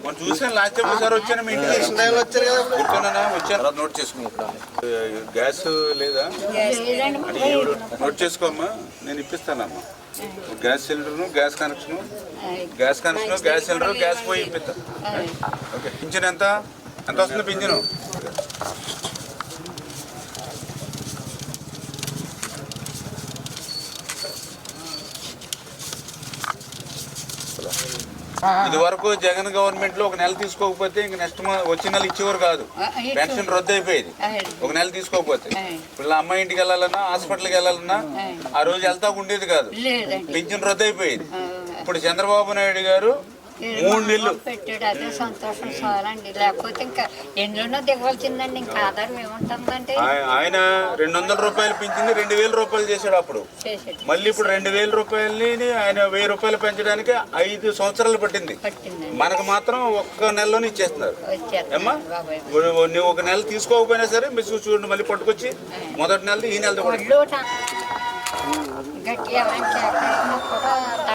మనం చూసాను last time ఒకసారి వచ్చాను మీ ఇంటికి వచ్చారు కదా కూర్చున్నానా వచ్చాను నోట్ చేసుకున్నాం గ్యాస్ లేదా నోట్ చేసుకోమ్మా నేను ఇప్పిస్తానమ్మా గ్యాస్ సిలిండర్ను gas connection gas connection gas cylinder gas పోయి ఇప్పిస్తాను ఓకే పింఛన్ ఎంత ఎంత వస్తుంది పింఛను ఇది వరకు జగన్ గవర్నమెంట్లో ఒక నెల తీసుకోకపోతే ఇంక నెక్స్ట్ వచ్చే నెల ఇచ్చేవారు కాదు. పెన్షన్ రద్దు అయిపోయేది ఒక నెల తీసుకోకపోతే. ఇప్పుడు అమ్మాయి ఇంటికి వెళ్ళాలన్నా హాస్పిటల్కి వెళ్ళాలన్నా ఆ రోజు వెళ్తా ఉండేది కాదు. పింఛన్ రద్దు అయిపోయేది ఇప్పుడు చంద్రబాబు నాయుడు గారు మూడు నెలలు. పెట్టాడు అదే సంతోషం చాలండి లేకపోతే ఇంకా దిగవలసిందండి ఇంకా ఆధారం ఏముంటుందంటే? ఆయ- ఆయన రెండు వందల రూపాయలు పింఛన్ రెండు వేల రూపాయలు చేశాడు అప్పుడు. మళ్ళీ ఇప్పుడు రెండు వేల రూపాయలని ఆయన వెయ్యి రూపాయలు పెంచడానికి ఐదు సంవత్సరాలు పట్టింది. మనకు మాత్రం ఒక్క నెలలోనే ఇచ్చేస్తున్నారు. ఏమ్మా? బాబాయ్. నువ్వు ఒక నెల తీసుకోకపోయినా సరే మీరు చూడండి మళ్ళీ పట్టుకొచ్చి మొదటి నెలది ఈ నెలది కూడా